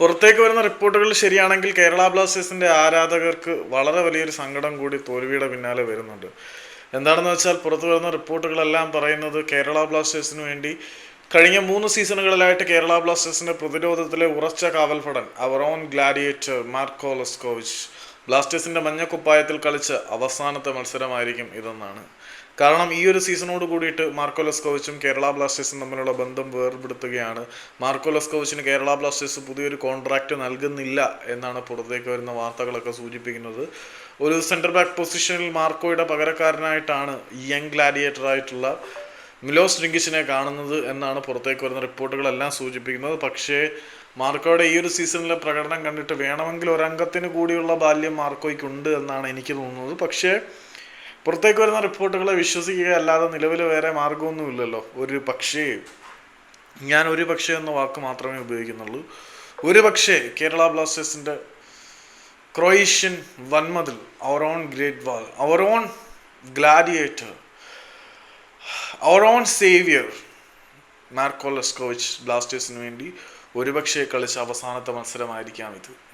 പുറത്തേക്ക് വരുന്ന റിപ്പോർട്ടുകൾ ശരിയാണെങ്കിൽ കേരള ബ്ലാസ്റ്റേഴ്സിന്റെ ആരാധകർക്ക് വളരെ വലിയൊരു സങ്കടം കൂടി തോൽവിയുടെ പിന്നാലെ വരുന്നുണ്ട്. എന്താണെന്ന് വെച്ചാൽ പുറത്തു വരുന്ന റിപ്പോർട്ടുകളെല്ലാം പറയുന്നത് കേരള ബ്ലാസ്റ്റേഴ്സിന് വേണ്ടി കഴിഞ്ഞ മൂന്ന് സീസണുകളിലായിട്ട് കേരള ബ്ലാസ്റ്റേഴ്സിന്റെ പ്രതിരോധത്തിലെ ഉറച്ച കാവൽഫടൻ അവർ ഓൺ ഗ്ലാഡിയേറ്റർ മാർക്കോ ലെസ്കോവിച്ച് ബ്ലാസ്റ്റേഴ്സിന്റെ മഞ്ഞക്കുപ്പായത്തിൽ കളിച്ച അവസാനത്തെ മത്സരമായിരിക്കും ഇതെന്നാണ്. കാരണം ഈ ഒരു സീസണോട് കൂടിയിട്ട് മാർക്കോ ലെസ്കോവിച്ചും കേരള ബ്ലാസ്റ്റേഴ്സും തമ്മിലുള്ള ബന്ധം വേർപെടുത്തുകയാണ്. മാർക്കോ ലെസ്കോവിച്ചിന് കേരള ബ്ലാസ്റ്റേഴ്സ് പുതിയൊരു കോൺട്രാക്റ്റ് നൽകുന്നില്ല എന്നാണ് പുറത്തേക്ക് വരുന്ന വാർത്തകളൊക്കെ സൂചിപ്പിക്കുന്നത്. ഒരു സെന്റർ ബാക്ക് പൊസിഷനിൽ മാർക്കോയുടെ പകരക്കാരനായിട്ടാണ് യങ് ഗ്ലാഡിയേറ്റർ ആയിട്ടുള്ള മിലോസ് ഡിങ്കിച്ചിനെ കാണുന്നത് എന്നാണ് പുറത്തേക്ക് വരുന്ന റിപ്പോർട്ടുകളെല്ലാം സൂചിപ്പിക്കുന്നത്. പക്ഷേ മാർക്കോയുടെ ഈ ഒരു സീസണിലെ പ്രകടനം കണ്ടിട്ട് വേണമെങ്കിൽ ഒരംഗത്തിന് കൂടിയുള്ള ബാല്യം മാർക്കോയ്ക്ക് ഉണ്ട് എന്നാണ് എനിക്ക് തോന്നുന്നത്. പക്ഷേ പുറത്തേക്ക് വരുന്ന റിപ്പോർട്ടുകളെ വിശ്വസിക്കുക അല്ലാതെ നിലവിൽ വേറെ മാർഗമൊന്നുമില്ലല്ലോ ഒരു പക്ഷേ ഞാൻ ഒരു പക്ഷേ എന്ന വാക്ക് മാത്രമേ ഉപയോഗിക്കുന്നുള്ളൂ. ഒരു പക്ഷേ കേരള ബ്ലാസ്റ്റേഴ്സിന്റെ Croatian വൻമതിൽ our own great wall our own gladiator our own saviour Marko Leskovic ബ്ലാസ്റ്റേഴ്സിന് വേണ്ടി ഒരുപക്ഷെ കളിച്ച അവസാനത്തെ മത്സരമായിരിക്കാം ഇത്.